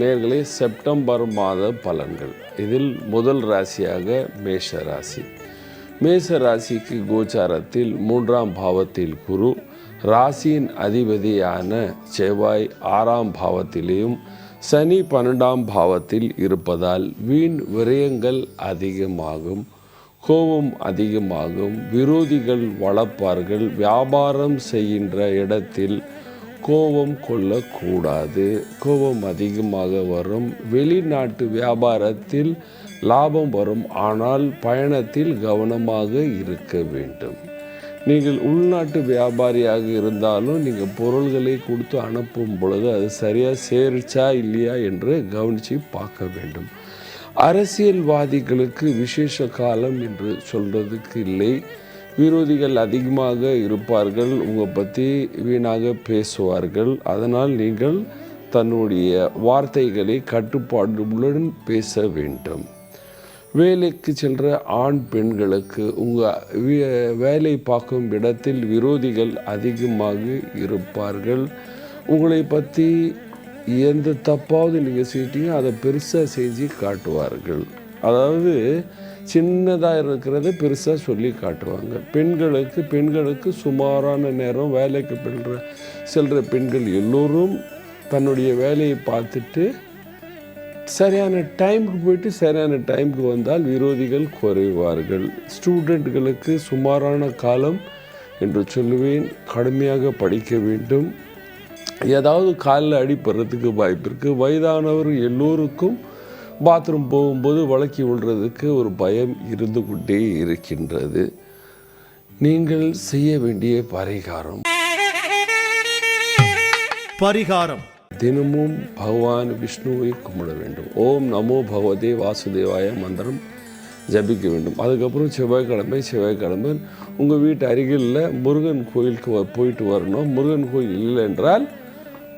நேர்களே செப்டம்பர் மாத பலன்கள். இதில் முதல் ராசியாக மேஷ ராசி. மேஷ ராசிக்கு கோச்சாரத்தில் மூன்றாம் பாவத்தில் குரு. ராசியின் அதிபதியான செவ்வாய் ஆறாம் பாவத்திலேயும் சனி பன்னெண்டாம் பாவத்தில் இருப்பதால் வீண் விரயங்கள் அதிகமாகும் கோபம் அதிகமாகும் விரோதிகள் வளர்ப்பார்கள் வியாபாரம் செய்கின்ற இடத்தில் கோபம் கொள்ளக்கூடாது. கோபம் அதிகமாக வரும். வெளிநாட்டு வியாபாரத்தில் லாபம் வரும். ஆனால் பயணத்தில் கவனமாக இருக்க வேண்டும். நீங்கள் உள்நாட்டு வியாபாரியாக இருந்தாலும் நீங்கள் பொருள்களை கொடுத்து அனுப்பும் பொழுது அது சரியாக சேரிச்சா இல்லையா என்று கவனித்து பார்க்க வேண்டும். அரசியல்வாதிகளுக்கு விசேஷ காலம் என்று சொல்கிறதுக்கு இல்லை. விரோதிகள் அதிகமாக இருப்பார்கள் உங்களை பற்றி வீணாக பேசுவார்கள். அதனால் நீங்கள் தன்னுடைய வார்த்தைகளை கட்டுப்பாடுகளுடன் பேச வேண்டும். வேலைக்கு சென்ற ஆண் பெண்களுக்கு உங்கள் வேலை பார்க்கும் இடத்தில் விரோதிகள் அதிகமாக இருப்பார்கள். உங்களை பற்றி எந்த தப்பாவது நீங்கள் செய்யிட்டீங்க அதை பெருசாக செஞ்சு காட்டுவார்கள். அதாவது சின்னதாக இருக்கிறத பெருசாக சொல்லி காட்டுவாங்க. பெண்களுக்கு பெண்களுக்கு சுமாரான நேரம் வேலைக்கு பெல்ற செல்கிற பெண்கள் எல்லோரும் தன்னுடைய வேலையை பார்த்துட்டு சரியான டைமுக்கு போயிட்டு சரியான டைமுக்கு வந்தால் விரோதிகள் குறைவார்கள். ஸ்டூடெண்ட்களுக்கு சுமாரான காலம் என்று சொல்லுவேன். கடுமையாக படிக்க வேண்டும். ஏதாவது காலில் அடிப்படுறதுக்கு வாய்ப்பு இருக்குது வயதானவர் எல்லோருக்கும் பாத்ரூம் போகும்போது வழக்கி விழுறதுக்கு ஒரு பயம் இருந்து கொண்டே இருக்கின்றது. நீங்கள் செய்ய வேண்டிய பரிகாரம். பரிகாரம். தினமும் பகவான் விஷ்ணுவை கும்பிட வேண்டும். ஓம் நமோ பகவதே வாசுதேவாய மந்திரம் ஜபிக்க வேண்டும். அதுக்கப்புறம் செவ்வாய்க்கிழமை செவ்வாய்க்கிழமை உங்கள் வீட்டு அருகில் முருகன் கோயிலுக்கு போயிட்டு வரணும். முருகன் கோயில் இல்லை என்றால்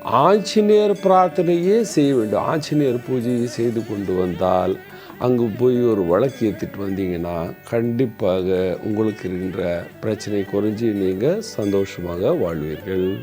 ஆஞ்சநேயர் பிரார்த்தனையே செய்ய வேண்டும். ஆஞ்சநேயர் பூஜையை செய்து கொண்டு வந்தால் அங்கு போய் ஒரு வழக்கு ஏற்றிட்டு வந்தீங்கன்னா கண்டிப்பாக உங்களுக்கு இருக்கின்ற பிரச்சனை குறைஞ்சி நீங்கள் சந்தோஷமாக வாழ்வீர்கள்.